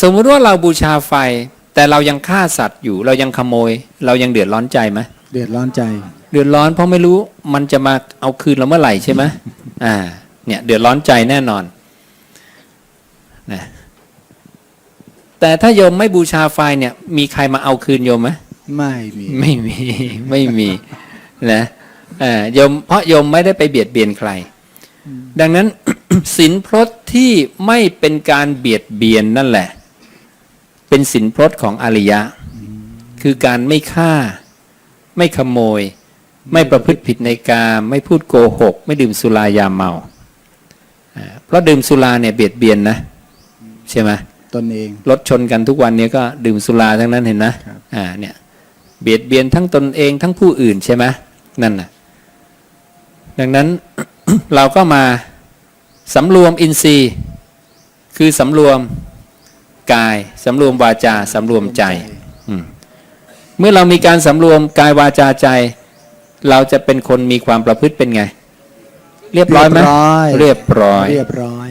สมมติว่าเราบูชาไฟ แต่เรายังฆ่าสัตว์อยู่ เรายังขโมย เรายังเดือดร้อนใจไหมเดือดร้อนใจ เดือดร้อนเพราะไม่รู้มันจะมาเอาคืนเราเมื่อไหร่ใช่ไหมอ่า เนี่ยเดือดร้อนใจแน่นอนนะแต่ถ้าโยมไม่บูชาไฟเนี่ย มีใครมาเอาคืนโยมไหมไม่มีไม่มีไม่มีนะเอ่อโยมเพราะโยมไม่ได้ไปเบียดเบียนใคร ดังนั้นสินพรตที่ไม่เป็นการเบียดเบียนนั่นแหละ เป็นสินพรตของอริยะ คือการไม่ฆ่า ไม่ขโมย ไม่ประพฤติผิดในกามไม่พูดโกหก ไม่ดื่มสุรายาเมาอ่าเพราะดื่มสุราเนี่ยเบียดเบียนนะ ใช่ไหมตนเองรถชนกันทุกวันนี้ก็ดื่มสุราทั้งนั้นเห็นนะครับอ่าเนี่ยเบียดเบียนทั้งตนเองทั้งผู้อื่นใช่ไหมนั่นน่ะดังนั้นเราก็มาสำรวมอินทรีย์ คือสำรวม กายสำรวมวาจาสำรวมใจอืมเมื่อเรามีการสำรวมกายวาจาใจ เราจะเป็นคนมีความประพฤติเป็นไง เรียบร้อยไหมเรียบร้อย เรียบร้อยเรียบร้อย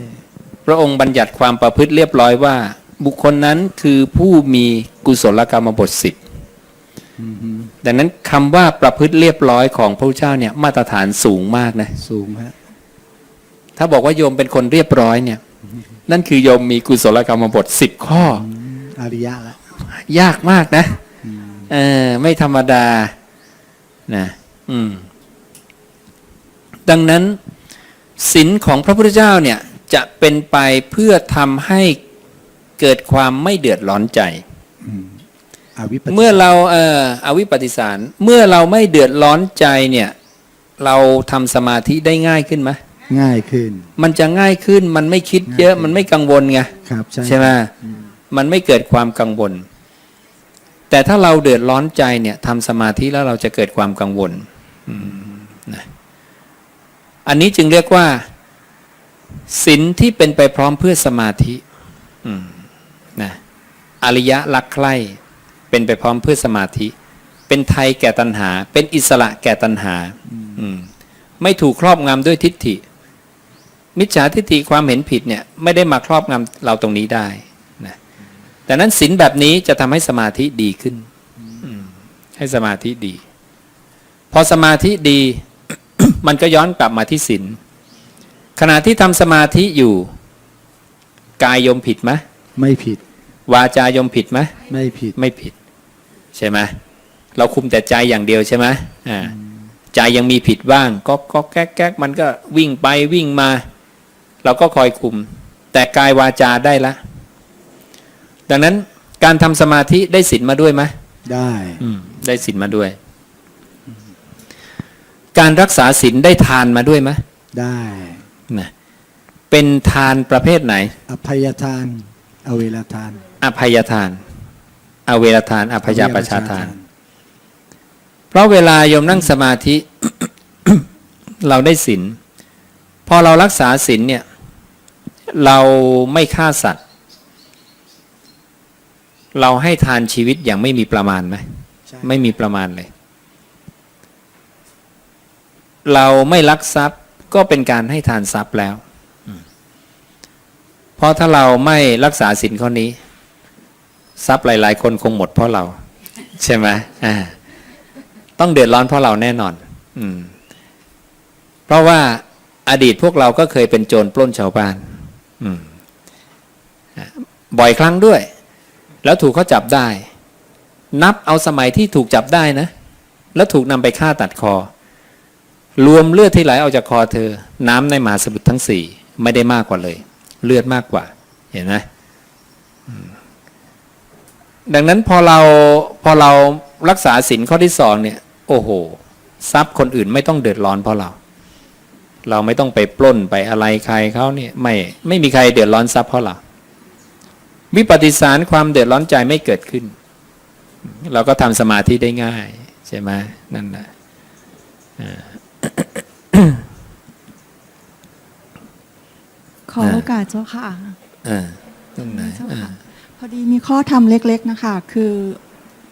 พระองค์บัญญัติความประพฤติเรียบร้อยว่า บุคคลนั้นคือผู้มีกุศลกรรมบทสิบอือฮึดังนั้นคำว่าประพฤติเรียบร้อยของพระพุทธเจ้าเนี่ยมาตรฐานสูงมากนะ สูงฮะถ้าบอกว่าโยมเป็นคนเรียบร้อยเนี่ย นั่นคือโยมมีกุศลกรรมบทสิบข้ออริยะละยากมากนะเออไม่ธรรมดานะอืมดังนั้นศีลของพระพุทธเจ้าเนี่ยจะเป็นไปเพื่อทำให้เกิดความไม่เดือดร้อนใจอวิปปิเมื่อเราเอ่ออวิปปิสาร เมื่อเราไม่เดือดร้อนใจเนี่ย เราทำสมาธิได้ง่ายขึ้นไหม ง่ายขึ้น มันจะง่ายขึ้นมันไม่คิดเยอะมันไม่กังวลไงครับใช่ใช่ไหมมันไม่เกิดความกังวล แต่ถ้าเราเดือดร้อนใจเนี่ยทำสมาธิแล้วเราจะเกิดความกังวลอืมนะอันนี้จึงเรียกว่าศีลที่เป็นไปพร้อมเพื่อสมาธิอืมนะอริยะรักใคร่เป็นไปพร้อมเพื่อสมาธิ เป็นไทยแก่ตัณหา เป็นอิสระแก่ตัณหาอืมไม่ถูกครอบงำด้วยทิฏฐิ มิจฉาทิฏฐิความเห็นผิดเนี่ยไม่ได้มาครอบงำเราตรงนี้ได้นะแต่นั้นศีลแบบนี้จะทำให้สมาธิดีขึ้นอืมให้สมาธิดี พอสมาธิดี มันก็ย้อนกลับมาที่ศีลขณะที่ทำสมาธิอยู่ กายยมผิดไหมไม่ผิด วาจายมผิดไหมไม่ผิดไม่ผิด ใช่ไหมเราคุมแต่ใจอย่างเดียวใช่ไหมอ่าใจยังมีผิดบ้างก็ก็แก๊กแก๊กมันก็วิ่งไปวิ่งมา เราก็คอยคุม แต่กายวาจาได้ละ ดังนั้นการทำสมาธิได้ศีลมาด้วยไหมได้อืมได้ศีลมาด้วย การรักษาศีลได้ทานมาด้วยไหมได้นะเป็นทานประเภทไหน อภัยทาน อเวลทาน อภัยทาน อเวรทาน อภยาประชาทาน เพราะเวลาโยมนั่งสมาธิ เราได้ศีล พอเรารักษาศีลเนี่ย เราไม่ฆ่าสัตว์ เราให้ทานชีวิตอย่างไม่มีประมาณไหมใช่ไม่มีประมาณเลย เราไม่ลักทรัพย์ก็เป็นการให้ทานทรัพย์แล้วอืมเพราะถ้าเราไม่รักษาศีลข้อนี้ ทรัพย์หลาย ๆ คนคงหมดเพราะเรา ใช่ไหมอ่าต้องเดือดร้อนเพราะเราแน่นอน อืม เพราะว่า อดีตพวกเราก็เคยเป็นโจรปล้นชาวบ้านบ่อยครั้งด้วย แล้วถูกเขาจับได้ นับเอาสมัยที่ถูกจับได้นะ แล้วถูกนำไปฆ่าตัดคอ รวมเลือดที่ไหลออกจากคอเธอ น้ำในมหาสมุทรทั้งสี่ไม่ได้มากกว่าเลย เลือดมากกว่า เห็นไหมอืมดังนั้นพอเราพอเรารักษาศีลข้อที่สองเนี่ย โอ้โห ทรัพย์คนอื่นไม่ต้องเดือดร้อนเพราะเรา เราไม่ต้องไปปล้นไปอะไรใครเขาเนี่ยไม่ไม่มีใครเดือดร้อนทรัพย์เพราะเราวิปฏิสารความเดือดร้อนใจไม่เกิดขึ้น เราก็ทำสมาธิได้ง่าย ใช่ไหมนั่นแหละขอโอกาสเจ้าค่ะอ่าตรงไหนเจ้าอ่าค่ะพอดีมีข้อทำเล็ก ๆ นะคะ คือ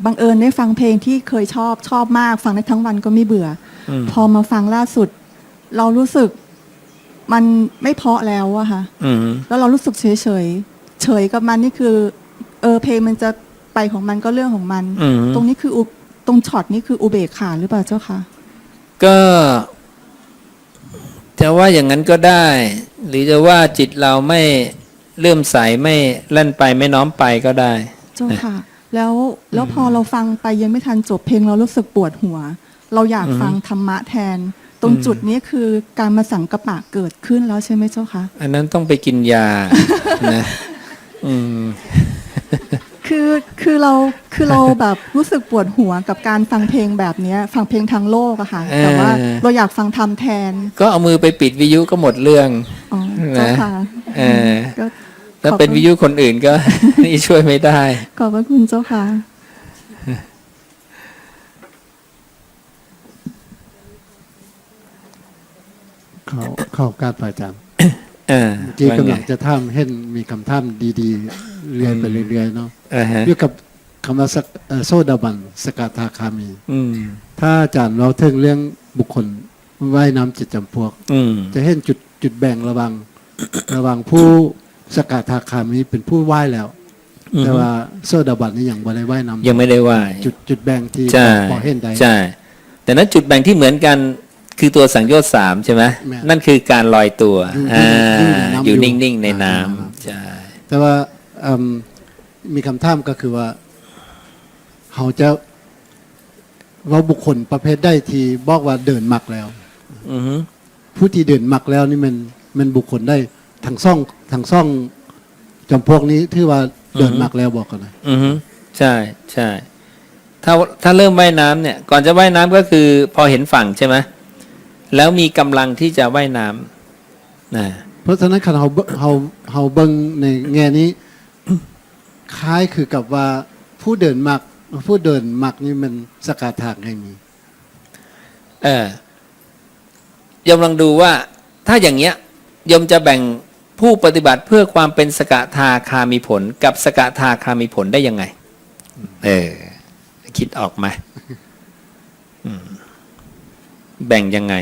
บังเอิญได้ฟังเพลงที่เคยชอบชอบมาก ฟังได้ทั้งวันก็ไม่เบื่ออมพอมาฟังล่าสุด เรารู้สึกมันไม่เพราะแล้วอะค่ะอืมแล้วเรารู้สึกเฉยๆเเฉยกับมันนี่คือ เออเพลงมันจะไปของมันก็เรื่องของมัน อืมตรงนี้คืออุตรงช็อตนี้คืออุเบกขาหรือเปล่าเจ้าคะก็จะว่าอย่างนั้นก็ได้ หรือจะว่าจิตเราไม่เลื่อมใสไม่เล่นไปไม่น้อมไปก็ได้ เจ้าค่ะ แล้วแล้วพอเราฟังไปยังไม่ทันจบเพลงเรารู้สึกปวดหัว เราอยากอือฮึฟังธรรมะแทน ตรงอืมจุดนี้คือการมาสังกะปะเกิดขึ้นแล้วใช่ไหมเจ้าคะอันนั้นต้องไปกินยานะอืมคือคือเราคือเราแบบรู้สึกปวดหัวกับการฟังเพลงแบบเนี้ย ฟังเพลงทางโลกอะค่ะ แต่ว่าเออเราอยากฟังธรรมแทน ก็เอามือไปปิดวิทยุก็หมดเรื่องอ๋อเจ้านะค่ะเออก็ถ้าเป็นวิทยุคนอื่นก็นี่ช่วยไม่ได้ ขอบพระคุณเจ้าค่ะ เขาเข้าการประจำเออเมื่อกี้ว่าไงกำลังจะท่ามเห็นมีคำท่ามดีๆ เรียนไปเรื่อยๆเนาะอ่าฮะเกี่ยวกับคำว่าสกเอ่อโซดาบันสกทาคามีอืมถ้าอาจารย์เราถึงเรื่องบุคคลว่ายน้ำจิตจำพวกอืมจะเห็นจุดจุดแบ่งระหวังระหวังผู้สกทาคามีเป็นผู้ว่ายแล้วอืมแต่ว่าโซดาบันนี่ยังบ่ได้ว่ายน้ำยังไม่ได้ว่าจุดจุดแบ่งที่ใช่พอเห็นได้ใช่แต่นั้นจุดแบ่งที่เหมือนกัน คือตัวสังโยชน์สามใช่ไหมแม่นั่นคือการลอยตัวอยู่อ่าอยู่ในน้ำอยู่อยู่นิ่ง ๆ ในน้อ่าำใช่แต่ว่าอืมมีคำถามก็คือว่าเขาจะว่าบุคคลประเภทได้ที่บอกว่าเดินมักแล้วอือฮึผู้ที่เดินมักแล้วนี่มันมันบุคคลได้ทั้งซ่องทั้งซ่องจำพวกนี้ที่ว่าเดินมักแล้วบอกกันนะอือฮึใช่ใช่ถ้าถ้าเริ่มว่ายน้ำเนี่ย ก่อนจะว่ายน้ำก็คือ พอเห็นฝั่งใช่ไหม แล้วมีกำลังที่จะว่ายน้ำนะเพราะฉะนั้นคันเขาเบิ่งเขาเขาเบิ่งในแง่นี้ คล้ายคือกับว่าผู้เดินมักผู้เดินมักนี่มันสกาทางให้มีเออยมลองดูว่าถ้าอย่างเงี้ยยมจะแบ่งผู้ปฏิบัติเพื่อความเป็นสกทาคามีผล กับสกทาคามีผลได้ยังไง เออ คิดออกไหมอืมแบ่งยังไง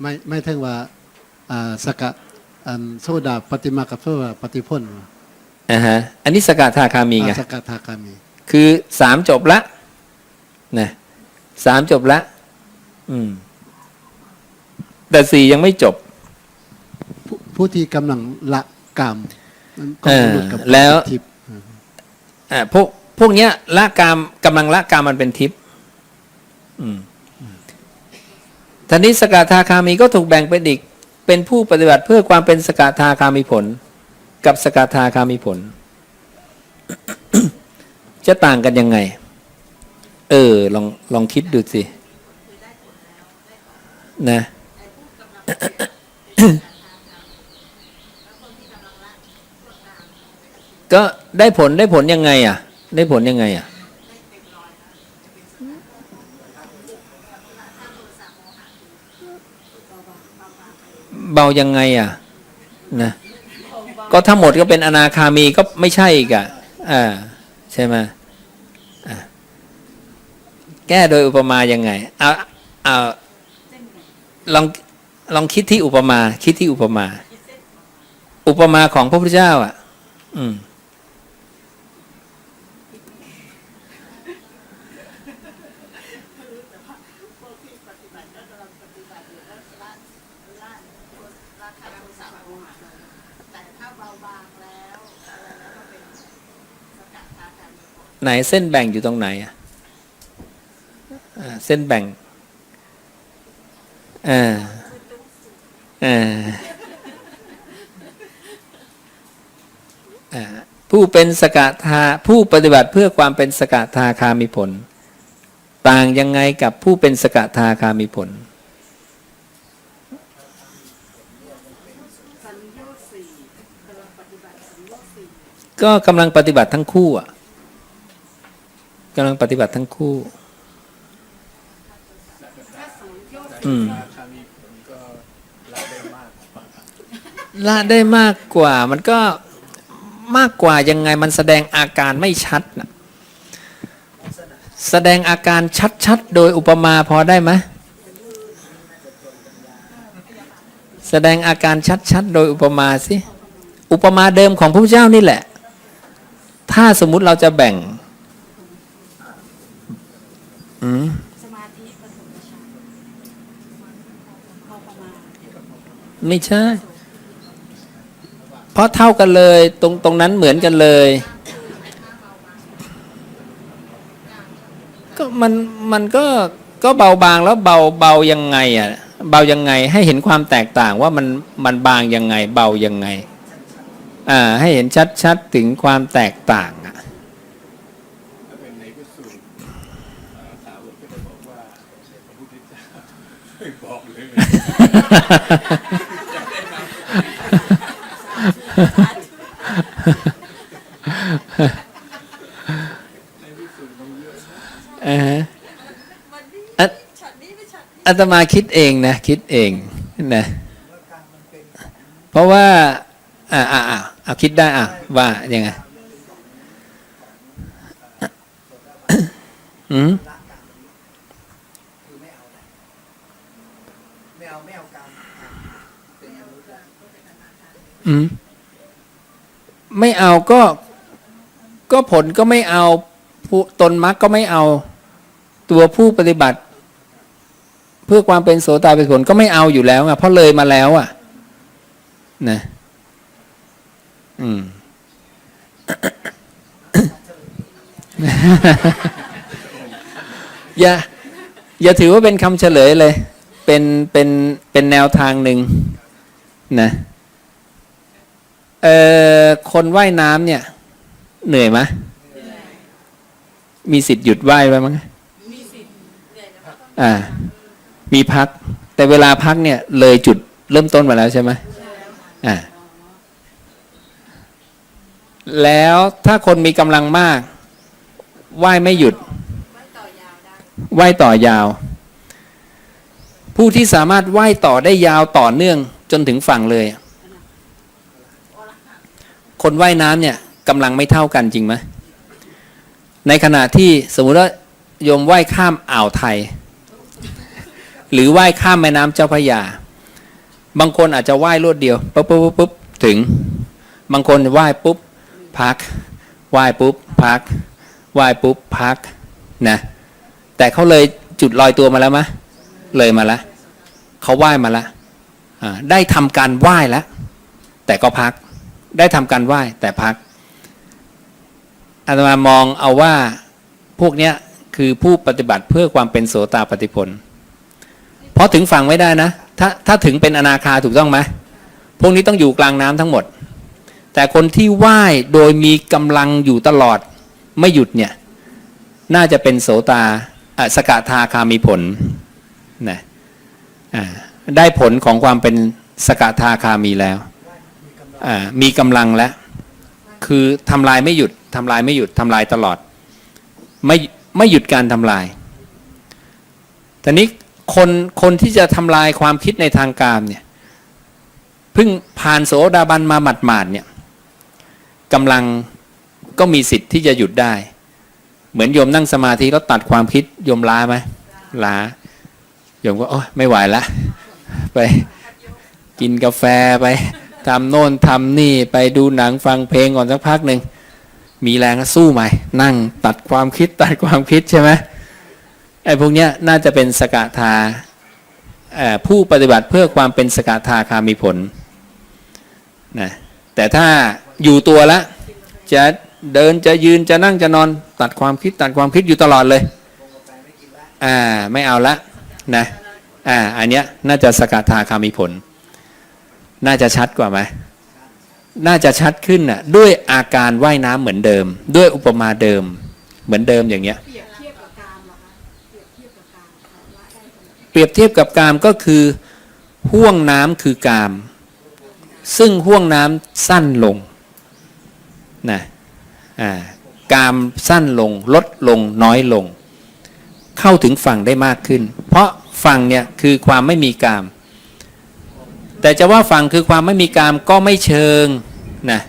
ไม่ไม่ถึงว่าอ่าสกะอันโซดาปฏิมากับโซดาปฏิพ่นอ่าฮะอันนี้สกทาคามีไงอ่าสกาทาคามี คือสามจบละนะสามจบละ อืม แต่สี่ยังไม่จบ ผู้ผู้ที่กำลังละกามมันก็เออมนุษย์กับแล้วทิพย์อ่าพวกพวกเนี้ยละกามกำลังละกามมันเป็นทิพย์อืม ทีนี้สกทาคามีก็ถูกแบ่งเป็นอีก เป็นผู้ปฏิบัติเพื่อความเป็นสกทาคามีผล กับสกทาคามีผล จะต่างกันยังไง เออ ลองลองคิดดูสินะก็ได้ผลได้ผลยังไง อะ ได้ผลยังไง อะ เบายังไงอะนะก็ถ้าหมดก็เป็นอนาคามีก็ไม่ใช่อีกอะอ่าใช่ไหมแก้โดยอุปมายังไงเอาเอาลองลองคิดที่อุปมา คิดที่อุปมา อุปมาของพระพุทธเจ้า อะ อืม ไหนเส้นแบ่งอยู่ตรงไหนอะเส้นแบ่งอ่าอ่าอ่าผู้เป็นสกทาผู้ปฏิบัติเพื่อความเป็นสกทาคามีผล ต่างยังไงกับผู้เป็นสกทาคามีผลก็กำลังปฏิบัติทั้งคู่อะ กำลังปฏิบัติทั้งคู่ อืมละได้มากกว่า มันก็มากกว่ายังไงมันแสดงอาการไม่ชัดนะแสดงอาการชัดๆ โดยอุปมาพอได้ไหมแสดงอาการชัดๆ โดยอุปมาสิ อุปมาเดิมของพระพุทธเจ้านี่แหละ ถ้าสมมุติเราจะแบ่ง อืมสมาธิปฐมฌานพอประมาณไม่ใช่ เพราะเท่ากันเลย ตรงตรงนั้นเหมือนกันเลย ก็มันมันก็ก็เบาบางแล้วเบาเบายังไงอะเบายังไงให้เห็นความแตกต่างว่ามันมันบางยังไง เบายังไง อ่าให้เห็นชัดชัดถึงความแตกต่างอะ อ่าฮะอะอาตมาคิดเองนะ คิดเองนะเพราะว่าอ่าอ่าอ่าเอาคิดได้อะว่ายังไงอืมเอาไม่เอาการ อืมไม่เอาก็ ก็ผลก็ไม่เอาผู้ตนมรรคก็ไม่เอา ตัวผู้ปฏิบัติ เพื่อความเป็นโสตาเป็นผลก็ไม่เอาอยู่แล้วอะเพราะเลยมาแล้ว อะ นะ อืมอย่าอย่าถือว่าเป็นคำเฉลยเลย เป็นเป็นเป็นแนวทางหนึ่งนะ เอ่อคนว่ายน้ำเนี่ย เหนื่อยไหมมีสิทธิ์หยุดว่ายไว้มั้งอ่า มีพัก แต่เวลาพักเนี่ย เลยจุดเริ่มต้นมาแล้วใช่ไหมอ่าแล้วถ้าคนมีกำลังมากว่ายไม่หยุดว่ายต่อยาว ผู้ที่สามารถว่ายต่อได้ยาวต่อเนื่องจนถึงฝั่งเลย คนว่ายน้ำเนี่ยกำลังไม่เท่ากันจริงไหมในขณะที่สมมุติว่าโยมว่ายข้ามอ่าวไทย หรือว่ายข้ามแม่น้ำเจ้าพระยา บางคนอาจจะว่ายรวดเดียวปุ๊บปุ๊บปุ๊บถึง บางคนว่ายปุ๊บพักว่ายปุ๊บพักว่ายปุ๊บพักนะแต่เขาเลยจุดลอยตัวมาแล้วมะเลยมาล้วเขาว่ายมาล้วอ่าได้ทำการว่ายแล้วแต่ก็พัก ได้ทำการไหว้แต่พักอาตมามองเอาว่าพวกเนี้ยคือผู้ปฏิบัติเพื่อความเป็นโสตาปฏิผลเพราะถึงฝั่งไม่ได้นะ ถ้าถ้าถึงเป็นอนาคาถูกต้องไหมพวกนี้ต้องอยู่กลางน้ำทั้งหมด แต่คนที่ไหว้โดยมีกำลังอยู่ตลอดไม่หยุดเนี่ยน่าจะเป็นโสตาสกทาคามีผลนะได้ผลของความเป็นสกทาคามีแล้ว มีกำลังแล้ว คือทำลายไม่หยุดทำลายไม่หยุดทำลายตลอด ไม่ไม่หยุดการทำลายแต่นี้คนคนที่จะทำลายความคิดในทางการเนี่ยเพิ่งผ่านโสดาบันมาหมาดๆเนี่ยกำลังก็มีสิทธิ์ที่จะหยุดได้ เหมือนโยมนั่งสมาธิแล้วตัดความคิดโยมล้าไหมล้าโยมก็โอ้ไม่ไหวละไปกินกาแฟไป ทำโน่นทำนี่ไปดูหนังฟังเพลงก่อนสักพักหนึ่งมีแรงก็สู้ใหม่ นั่งตัดความคิดตัดความคิดใช่ไหมไอ้พวกเนี้ยน่าจะเป็นสกทาผู้ปฏิบัติเพื่อความเป็นสกทาคามีผลนะแต่ถ้าอยู่ตัวละจะเดินจะยืนจะนั่งจะนอนตัดความคิดตัดความคิดอยู่ตลอดเลยอ่าไม่เอาละนะอ่าอันเนี้ยน่าจะสกทาคามีผล น่าจะชัดกว่าไหมน่าจะชัดขึ้นน่ะด้วยอาการว่ายน้ำเหมือนเดิม ด้วยอุปมาเดิม เหมือนเดิมอย่างเงี้ย เปรียบเทียบกับกามเหรเปรียบเทียบกับการก็คือห่วงน้ำคือกาม ซึ่งห่วงน้ำสั้นลงนะอ่ากามสั้นลงลดลงน้อยลง เข้าถึงฝั่งได้มากขึ้น เพราะฝั่งเนี่ยคือความไม่มีกาม แต่จะว่าฝั่งคือความไม่มีกามก็ไม่เชิงนะ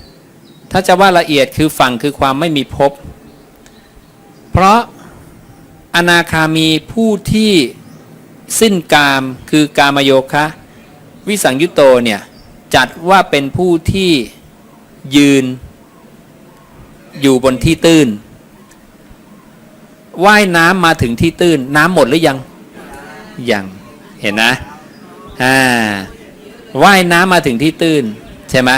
ถ้าจะว่าละเอียดคือฝั่งคือความไม่มีภพเพราะอนาคามีผู้ที่สิ้นกามคือกามโยคะ วิสังยุตโตเนี่ยจัดว่าเป็นผู้ที่ยืนอยู่บนที่ตื้นว่ายน้ำมาถึงที่ตื้น น้ำหมดหรือยัง ยัง เห็นนะอ่า ว่ายน้ำมาถึงที่ตื้น ใช่ไหม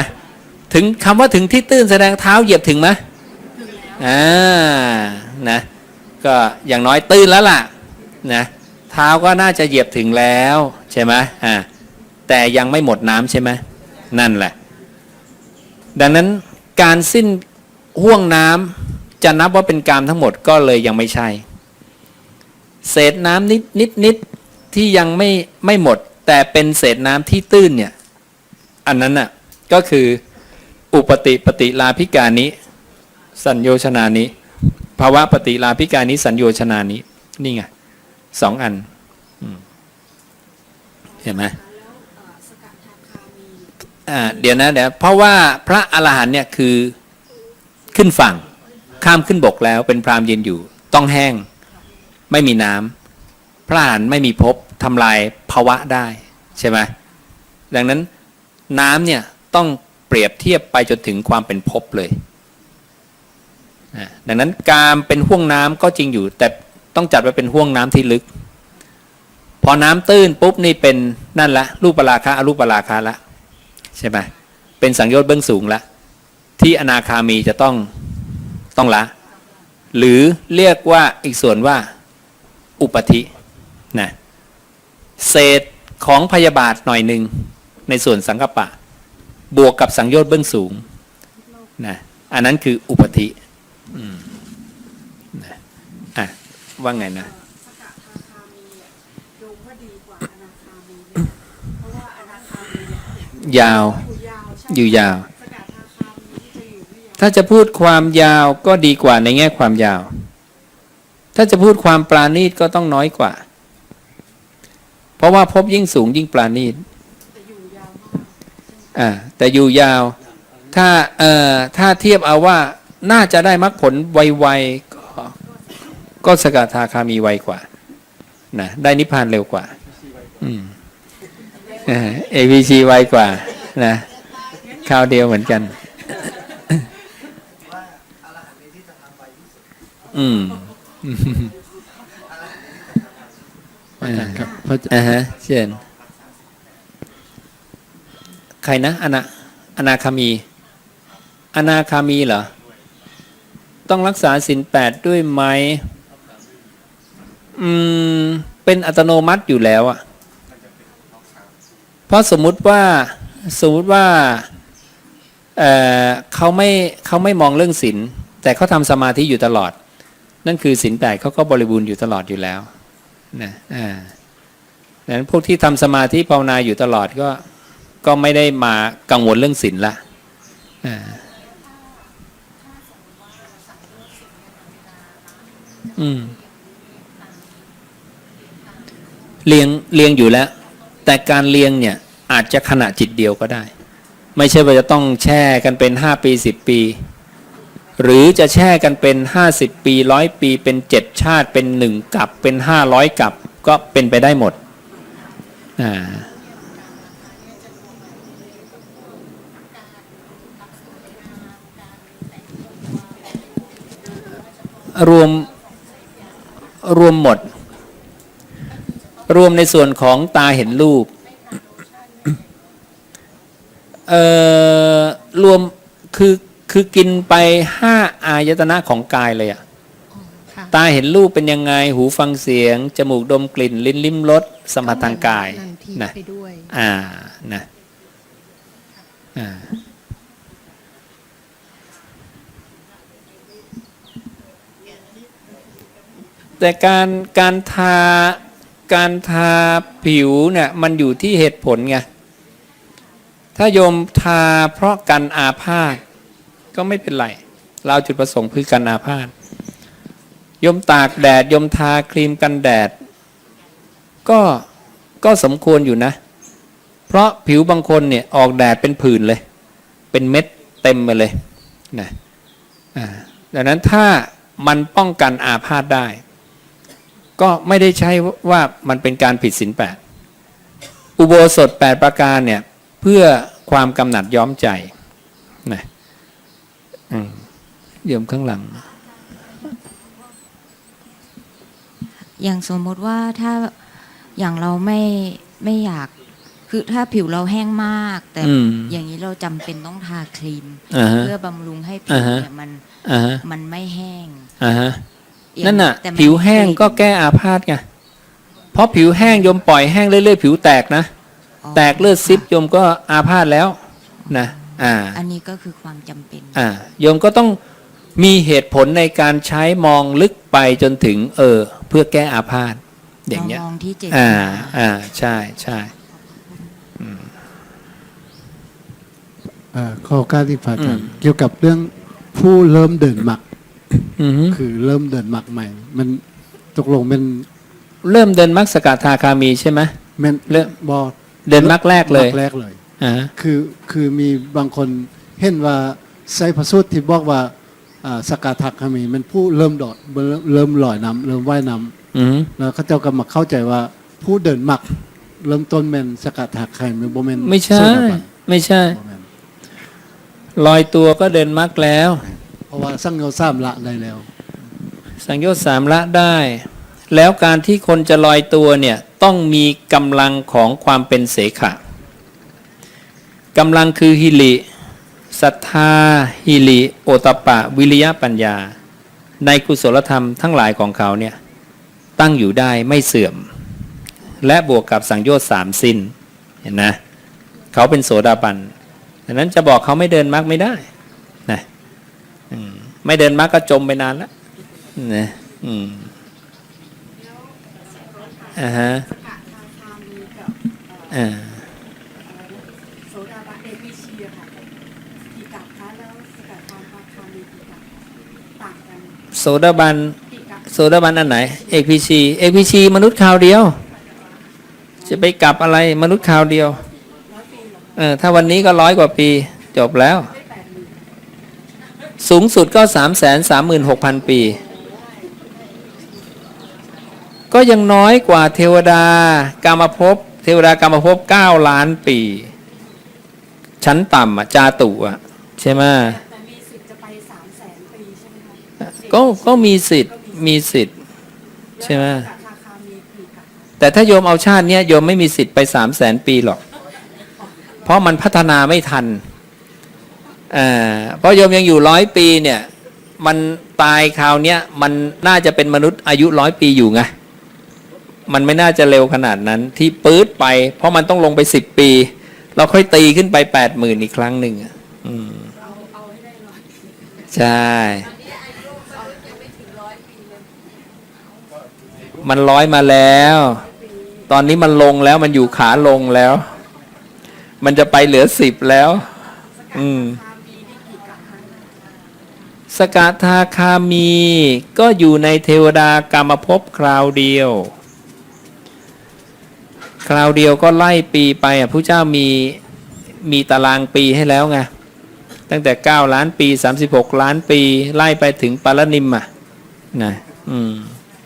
ถึงคำว่าถึงที่ตื้นแสดงเท้าเหยียบถึงไหมอ่านะก็อย่างน้อยตื้นแล้วล่ะนะเท้าก็น่าจะเหยียบถึงแล้วใช่ไหมอ่าแต่ยังไม่หมดน้ำใช่ไหมนั่นแหละ ดังนั้นการสิ้นห่วงน้ำจะนับว่าเป็นกามทั้งหมดก็เลยยังไม่ใช่ เศษน้ำนิดนิดนิดที่ยังไม่ไม่หมด แต่เป็นเศษน้ำที่ตื้นเนี่ย อันนั้นน่ะก็คืออุปติปฏิลาภิการนิสัญโยชนานิภาวะปฏิลาภิการนิสัญโยชนานินี่ไงสองอันเห็นไหมเอ่าเดี๋ยวนะเดี๋ยวเพราะว่าพระอรหันเนี่ยคือขึ้นฝั่งข้ามขึ้นบกแล้วเป็นพรามเยืนอยู่ ต้องแห้ง ไม่มีน้ำพระอรหันไม่มีภพ ทำลายภาวะได้ใช่ไหมดังนั้นน้ำเนี่ยต้องเปรียบเทียบไปจนถึงความเป็นภพเลย ดังนั้นการเป็นห่วงน้ำก็จริงอยู่ แต่ต้องจัดไว้เป็นห่วงน้ำที่ลึก พอน้ำตื้นปุ๊บนี่เป็นนั่นละรูปราคาอรูปราคาละใช่ไหมเป็นสังโยชน์เบื้องสูงละที่อนาคามีจะต้องต้องละ หรือเรียกว่าอีกส่วนว่าอุปธินะ เศษของพยาบาทหน่อยหนึ่งในส่วนสังกปะ บวกกับสังโยชน์เบื้องสูงนะอันนั้นคืออุปธิอนะอะว่าไงนะยาว อยู่ยาว ถ้าจะพูดความยาวก็ดีกว่าในแง่ความยาว ถ้าจะพูดความปราณีตก็ต้องน้อยกว่า ราะว่าภพยิ่งสูงยิ่งปราณีตแต่อยู่ยาวมากอ่าแต่อยู่ยาว ถ้าเอ่อถ้าเทียบเอาว่าน่าจะได้มรรคผลไวๆก็ก็สกทาคามีไวกว่านะได้นิพพานเร็วกว่า อืมเอวีซีไวกว่านะคราวเดียวเหมือนกัน อืม อาจารย์ครับพระอาจารย์อ่าฮะเช่นใครนะอนาอนาคามี อนาคามีเหรอ ต้องรักษาสินแปดด้วยไหมอืม เป็นอัตโนมัติอยู่แล้วอะเพราะสมมุติว่าสมมุติว่าเอ่อเขาไม่เขาไม่มองเรื่องศีลแต่เขาทำสมาธิอยู่ตลอด นั่นคือศีลแปดเขาก็บริบูรณ์อยู่ตลอดอยู่แล้ว นะอ่าดังนั้นพวกที่ทำสมาธิภาวนาอยู่ตลอดก็ก็ไม่ได้มากังวลเรื่องศีลละอ่าอืมเลียงเลียงอยู่แล้ว แต่การเลียงเนี่ยอาจจะขณะจิตเดียวก็ได้ ไม่ใช่ว่าจะต้องแช่กันเป็นห้าปีสิบปี หรือจะแช่กันเป็นห้าสิบปีร้อยปีเป็นเจ็ดชาติเป็นหนึ่งกับเป็นห้าร้อยกับก็เป็นไปได้หมดอ่ารวมรวมหมด รวมในส่วนของตาเห็นรูปเอ่อรวมคือ คือกินไปห้าอายตนะของกายเลยอะค่ะตาเห็นรูปเป็นยังไงหูฟังเสียง จมูกดมกลิ่น ลิ้นลิ้มรสสัมผัสทางกายนันทีนะไปด้วยอ่านะอ่าแต่การการทาการทาผิวเนี่ยมันอยู่ที่เหตุผลไงถ้าโยมทาเพราะกันอาพาธ ก็ไม่เป็นไรเราจุดประสงค์คือกันอาพาธยมตากแดดยมทาครีมกันแดด ก็ก็สมควรอยู่นะ เพราะผิวบางคนเนี่ยออกแดดเป็นผื่นเลย เป็นเม็ดเต็มไปเลยนะดังนั้นถ้ามันป้องกันอาพาธได้ ก็ไม่ได้ใช่ว่ามันเป็นการผิดศีลแปดอุโบสถ 8 ประการเนี่ย เพื่อความกำหนัดย้อมใจนะ เดี๋ยวข้างหลัง อย่างสมมติว่าถ้าอย่างเราไม่ไม่อยากคือถ้าผิวเราแห้งมาก แต่อืมอย่างนี้เราจำเป็นต้องทาครีมอ่าฮะเพื่อบำรุงให้ผิอ่าวฮะเนี่ยมันอ่าฮะมันไม่แห้งอ่าฮะอย่างนั่นน่ะแต่มัผิวแห้งก็ลิ่นแก้อาพาธไงเพราะผิวแห้งโยมปล่อยแห้งเรื่อยๆผิวแตกนะอ๋อแตกเลือดซิบโยมก็อาพาธแล้วนะ อ่าอันนี้ก็คือความจำเป็น อ่าโยมก็ต้องมีเหตุผลในการใช้มองลึกไปจนถึง เออ เพื่อแก้อาพาธอย่างเงี้ยเรามองที่เจตอ่า นาอ่า ใช่ใช่ เอ่อข้อการที่พระอาจารย์อืม เกี่ยวกับเรื่องผู้เริ่มเดินหมัก อือฮึคือเริ่มเดินหมักใหม่ มันตกลงเป็นเริ่มเดินมรรคสกทาคามีใช่ไหม แม่นเริ่ม บอเดินมรรคแรกเลยมรรคแรกเลย อ่าคือคือมีบางคนเห็นว่าไซพระสูตรที่บอกว่าอ่าสกาทักคามีมันผู้เริ่มโดดเริ่มเริ่มลอยน้ำเริ่มว่ายน้ำอือฮึแล้วเขาเจ้าก็มาเข้าใจว่าผู้เดินหมัก เริ่มต้นแมนสกัดหักไข่มันโบแมนไม่ใช่ โซดาบันไม่ใช่ บ่แม่นลอยตัวก็เดินมรรคแล้ว เพราะว่าสั่งเงาซ้ำละได้แล้ว สังโยชน์สามละได้ แล้วการที่คนจะลอยตัวเนี่ย ต้องมีกำลังของความเป็นเสขะ กำลังคือฮิริศรัทธาฮิริโอตปปะ วิริยะปัญญา ในกุศลธรรมทั้งหลายของเขาเนี่ยตั้งอยู่ได้ไม่เสื่อม และบวกกับสังโยชน์สามสิ้นเห็นนะเขาเป็นโสดาบันดังนั้นจะบอกเขาไม่เดินมรรคไม่ได้นะอืมไม่เดินมรรคก็จมไปนานแล้วนะอืมอ่าฮะสกทาคามีกับเอ่ออ่า โสดาบันเอพีชีอะค่ะกี่กับคะแล้วสกทาคามีกี่กับต่างกัน โสดาบันโสดาบันอันไหนเอกพีชีเอกพีชีมนุษย์ข่าวเดียว จะไปกลับอะไรมนุษย์ข่าวเดียวเออถ้าวันนี้ก็ร้อยกว่าปีจบแล้ว สูงสุดก็สามแสนสามหมื่นหกพันปี ก็ยังน้อยกว่าเทวดากามภพเทวดากามภพเก้าล้านปี ชั้นต่ำอะจาตุอะใช่ไหม ก็ก็มีสิทธิ์มีสิทธิ์ใช่ไหมแต่ถ้าโยมเอาชาติเนี้ยโยมไม่มีสิทธิ์ไปสามแสนปีหรอก เพราะมันพัฒนาไม่ทันอ่าเพราะโยมยังอยู่ร้อยปีเนี่ย มันตายคราวเนี้ยมันน่าจะเป็นมนุษย์อายุร้อยปีอยู่ไงมันไม่น่าจะเร็วขนาดนั้นที่ปื๊ดไป เพราะมันต้องลงไปสิบปี เราค่อยตีขึ้นไปแปดหมื่นอีกครั้งหนึ่งอะอืมใช่ มันร้อยมาแล้ว ตอนนี้มันลงแล้วมันอยู่ขาลงแล้ว มันจะไปเหลือสิบแล้ว อืมคามีนี่กี่กับคะสกทาคามีก็อยู่ในเทวดากรรมภพคราวเดียว คราวเดียวก็ไล่ปีไปอะพระเจ้ามีมีตารางปีให้แล้วไงตั้งแต่ 9 ล้านปี 36 ล้านปี ไล่ไปถึงปารนิมอะนะอืม